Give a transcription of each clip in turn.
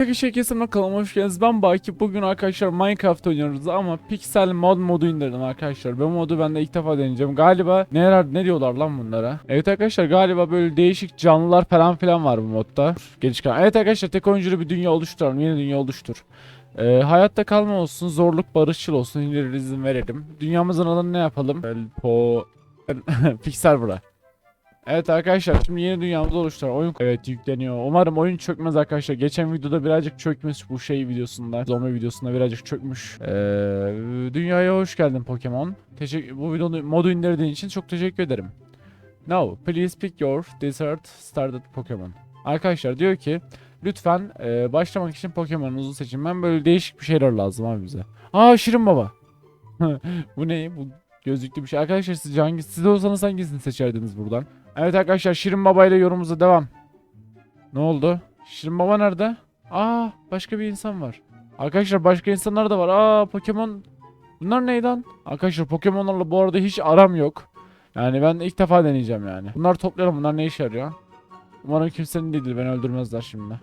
Arkadaşlar kesinlikle kanalıma hoş geldiniz. Ben Baki. Bugün arkadaşlar Minecraft oynuyoruz ama Pixel mod modu indirdim arkadaşlar. Bu modu ben de ilk defa deneyeceğim. Galiba neler ne diyorlar lan bunlara? Evet arkadaşlar galiba böyle değişik canlılar falan filan var bu modda. Geliş Evet arkadaşlar tek oyunculu bir dünya oluşturalım. Yeni dünya oluştur. Ee, hayatta kalma olsun, zorluk barışçıl olsun. İleri izin verelim. Dünyamızın adını ne yapalım? Pixel bura. Evet arkadaşlar şimdi yeni dünyamızı oluşturan oyun evet yükleniyor. Umarım oyun çökmez arkadaşlar. Geçen videoda birazcık çökmüş bu şey videosunda. Zombi videosunda birazcık çökmüş. Ee, dünyaya hoş geldin Pokemon. Teşekkür bu videoyu modu indirdiğin için çok teşekkür ederim. Now please pick your desert started Pokemon. Arkadaşlar diyor ki lütfen e, başlamak için Pokemon'unuzu seçin. Ben böyle değişik bir şeyler lazım abi bize. Aa Şirin Baba. bu ne? Bu gözlüklü bir şey. Arkadaşlar siz hangisi siz olsanız hangisini seçerdiniz buradan? Evet arkadaşlar Şirin Baba ile yorumumuza devam. Ne oldu? Şirin Baba nerede? Aa başka bir insan var. Arkadaşlar başka insanlar da var. Aa Pokemon. Bunlar ne? Arkadaşlar Pokemon'larla bu arada hiç aram yok. Yani ben ilk defa deneyeceğim yani. Bunları toplayalım. Bunlar ne işe yarıyor? Umarım kimsenin değildir. Beni öldürmezler şimdi.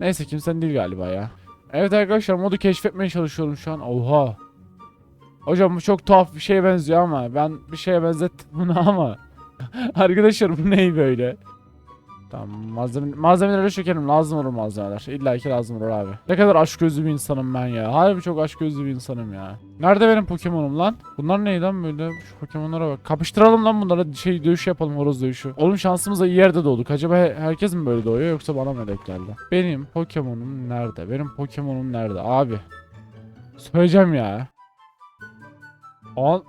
Neyse kimsenin değil galiba ya. Evet arkadaşlar modu keşfetmeye çalışıyorum şu an. Oha. Hocam bu çok tuhaf bir şeye benziyor ama ben bir şeye benzettim bunu ama. Arkadaşlar bu ne böyle? Tamam malzeme, malzemelere çökelim lazım olur malzemeler. İlla ki lazım olur abi. Ne kadar aşk gözlü bir insanım ben ya. Harbi çok aşk gözlü bir insanım ya. Nerede benim Pokemon'um lan? Bunlar ne lan böyle? Şu Pokemon'lara bak. Kapıştıralım lan bunlara şey dövüş yapalım horoz dövüşü. Oğlum şansımıza iyi yerde doğduk. Acaba he- herkes mi böyle doğuyor yoksa bana mı denk geldi? Benim Pokemon'um nerede? Benim Pokemon'um nerede? Abi. Söyleyeceğim ya. Al.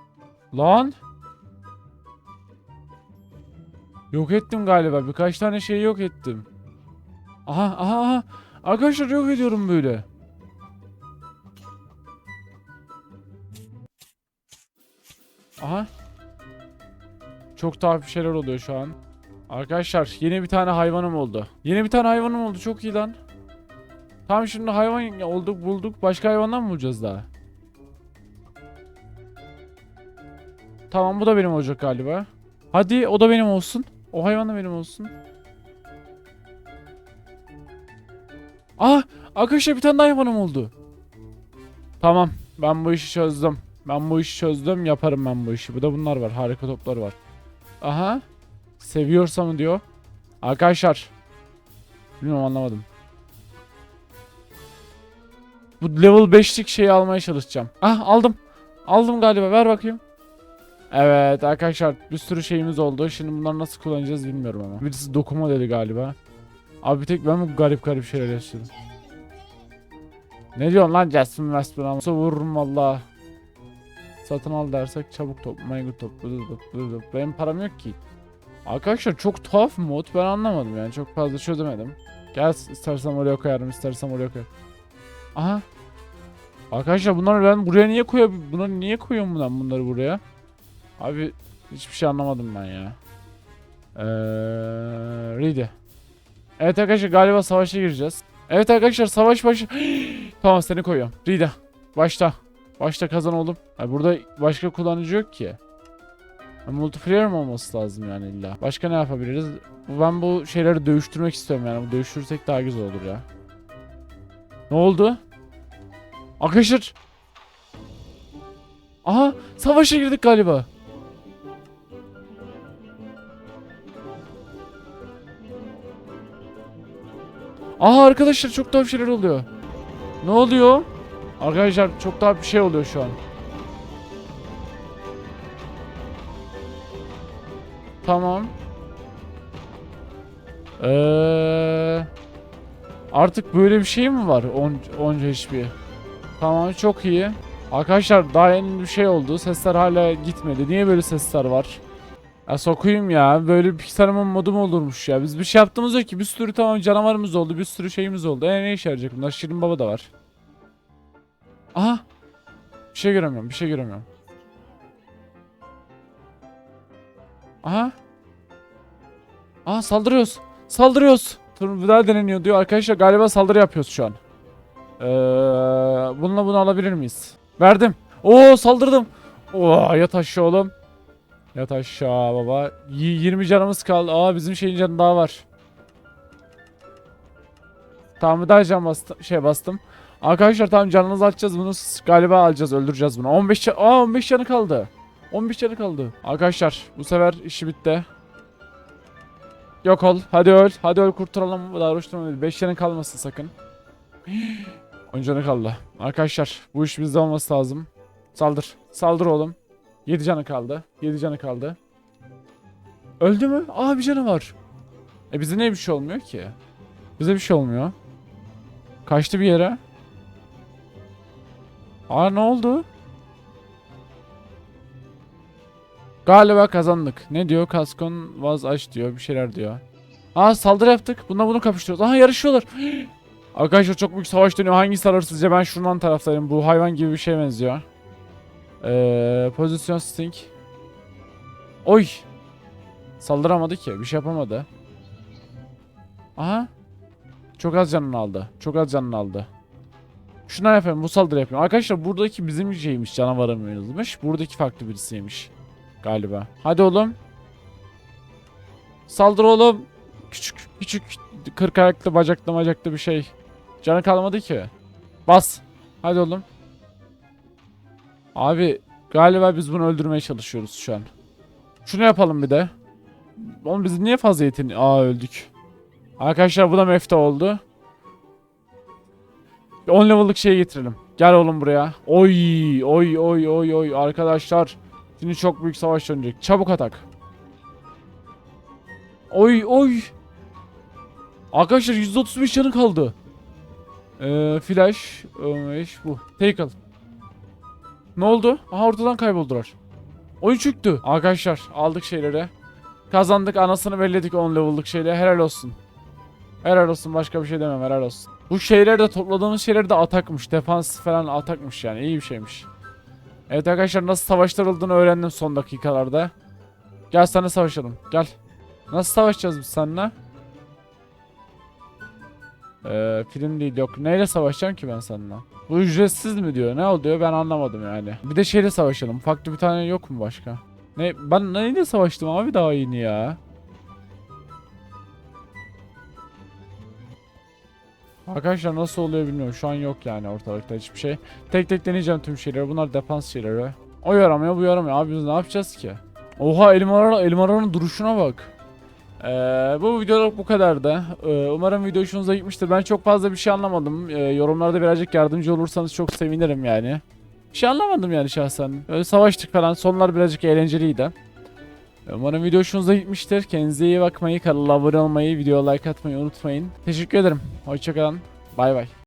Lan. Yok ettim galiba. Birkaç tane şeyi yok ettim. Aha aha aha. Arkadaşlar yok ediyorum böyle. Aha. Çok tuhaf şeyler oluyor şu an. Arkadaşlar yeni bir tane hayvanım oldu. Yeni bir tane hayvanım oldu. Çok iyi lan. Tamam şimdi hayvan olduk bulduk. Başka hayvandan mı bulacağız daha? Tamam bu da benim olacak galiba. Hadi o da benim olsun. O hayvan da benim olsun. Ah! Arkadaşlar bir tane daha hayvanım oldu. Tamam. Ben bu işi çözdüm. Ben bu işi çözdüm. Yaparım ben bu işi. Bu da bunlar var. Harika toplar var. Aha. Seviyorsa mı diyor. Arkadaşlar. Bilmiyorum anlamadım. Bu level 5'lik şeyi almaya çalışacağım. Ah aldım. Aldım galiba. Ver bakayım. Evet arkadaşlar bir sürü şeyimiz oldu. Şimdi bunları nasıl kullanacağız bilmiyorum ama. Birisi dokuma dedi galiba. Abi bir tek ben mi garip garip şeyler yaşadım? Ne diyorsun lan Jasmine Westbrook ama vururum valla. Satın al dersek çabuk toplamayı topla topla Benim param yok ki. Arkadaşlar çok tuhaf mod ben anlamadım yani çok fazla çözemedim. Gel istersen oraya koyarım istersen oraya koyarım. Aha. Arkadaşlar bunları ben buraya niye koyuyorum? Bunları niye koyuyorum ben bunları buraya? Abi hiçbir şey anlamadım ben ya. Eee Ready. Evet arkadaşlar galiba savaşa gireceğiz. Evet arkadaşlar savaş başı. tamam seni koyuyorum. Rida. Başta. Başta kazan oğlum. Ay burada başka kullanıcı yok ki. Ha, Multiplayer mi olması lazım yani illa. Başka ne yapabiliriz? Ben bu şeyleri dövüştürmek istiyorum yani. Dövüştürsek daha güzel olur ya. Ne oldu? Arkadaşlar. Aha savaşa girdik galiba. Aha arkadaşlar çok daha bir şeyler oluyor. Ne oluyor? Arkadaşlar çok daha bir şey oluyor şu an. Tamam. Ee, artık böyle bir şey mi var? 10 HP. Tamam çok iyi. Arkadaşlar daha yeni bir şey oldu. Sesler hala gitmedi. Niye böyle sesler var? Ya sokuyum ya. Böyle bir Pixar'ın modu mu olurmuş ya. Biz bir şey yaptığımız yok ki. Bir sürü tamam canavarımız oldu. Bir sürü şeyimiz oldu. E ne işe yarayacak bunlar? Şirin Baba da var. Aha. Bir şey göremiyorum. Bir şey göremiyorum. Aha. Aha saldırıyoruz. Saldırıyoruz. Daha deneniyor diyor. Arkadaşlar galiba saldırı yapıyoruz şu an. Ee, bununla bunu alabilir miyiz? Verdim. Oo saldırdım. Oo yat aşağı oğlum. Yat aşağı baba. Y- 20 canımız kaldı. Aa bizim şeyin canı daha var. Tamam daha can bastım. Şey bastım. Arkadaşlar tamam canınızı atacağız bunu. Galiba alacağız öldüreceğiz bunu. 15 ca- Aa 15 canı kaldı. 15 canı kaldı. Arkadaşlar bu sefer işi bitti. Yok ol. Hadi öl. Hadi öl kurtulalım. Daha uğraştırma 5 canı kalmasın sakın. 10 canı kaldı. Arkadaşlar bu iş bizde olması lazım. Saldır. Saldır oğlum. 7 canı kaldı. 7 canı kaldı. Öldü mü? Aa bir canı var. E bize niye bir şey olmuyor ki? Bize bir şey olmuyor. Kaçtı bir yere. Aa ne oldu? Galiba kazandık. Ne diyor? Kaskon vaz aç diyor. Bir şeyler diyor. Aa saldırı yaptık. Bununla bunu kapıştırıyoruz. Aha yarışıyorlar. Arkadaşlar çok büyük savaş dönüyor. Hangisi alır sizce? Ben şundan taraftayım. Bu hayvan gibi bir şey benziyor. Ee, pozisyon sting. Oy. Saldıramadı ki. Bir şey yapamadı. Aha. Çok az canını aldı. Çok az canını aldı. Şuna yapayım. Bu saldırı yapayım. Arkadaşlar buradaki bizim şeymiş. Canavarımızmış. Buradaki farklı birisiymiş. Galiba. Hadi oğlum. Saldır oğlum. Küçük küçük kırk ayaklı bacaklı bacaklı bir şey. Canı kalmadı ki. Bas. Hadi oğlum. Abi galiba biz bunu öldürmeye çalışıyoruz şu an. Şunu yapalım bir de. Oğlum biz niye fazla yetin? Aa öldük. Arkadaşlar bu da mefta oldu. 10 level'lık şeye getirelim. Gel oğlum buraya. Oy oy oy oy oy arkadaşlar. Şimdi çok büyük savaş dönecek. Çabuk atak. Oy oy. Arkadaşlar %35 canı kaldı. Ee, flash. Ömeş bu. Tackle. Ne oldu? Aha ortadan kayboldular. Oyun çöktü. Arkadaşlar aldık şeyleri. Kazandık anasını belledik 10 level'lık şeyle. Helal olsun. Helal olsun başka bir şey demem helal olsun. Bu şeyler de topladığımız şeyler de atakmış. Defans falan atakmış yani iyi bir şeymiş. Evet arkadaşlar nasıl savaştırıldığını öğrendim son dakikalarda. Gel sana savaşalım gel. Nasıl savaşacağız biz seninle? Ee, film değil yok. Neyle savaşacağım ki ben seninle? Bu ücretsiz mi diyor? Ne oluyor ben anlamadım yani. Bir de şeyle savaşalım. Farklı bir tane yok mu başka? Ne ben neyle savaştım abi daha yeni ya? Arkadaşlar nasıl oluyor bilmiyorum. Şu an yok yani ortalıkta hiçbir şey. Tek tek deneyeceğim tüm şeyleri. Bunlar defans şeyleri. O yaramıyor bu yaramıyor. Abi biz ne yapacağız ki? Oha Elmara, Elmara'nın duruşuna bak. Ee, bu videoluk bu kadardı. Ee, umarım video hoşunuza gitmiştir. Ben çok fazla bir şey anlamadım. Ee, yorumlarda birazcık yardımcı olursanız çok sevinirim yani. Bir şey anlamadım yani şahsen. Öyle savaştık falan. Sonlar birazcık eğlenceliydi. Ee, Umarım video hoşunuza gitmiştir. Kendinize iyi bakmayı, kanala abone olmayı, videoya like atmayı unutmayın. Teşekkür ederim. Hoşçakalın. Bay bay.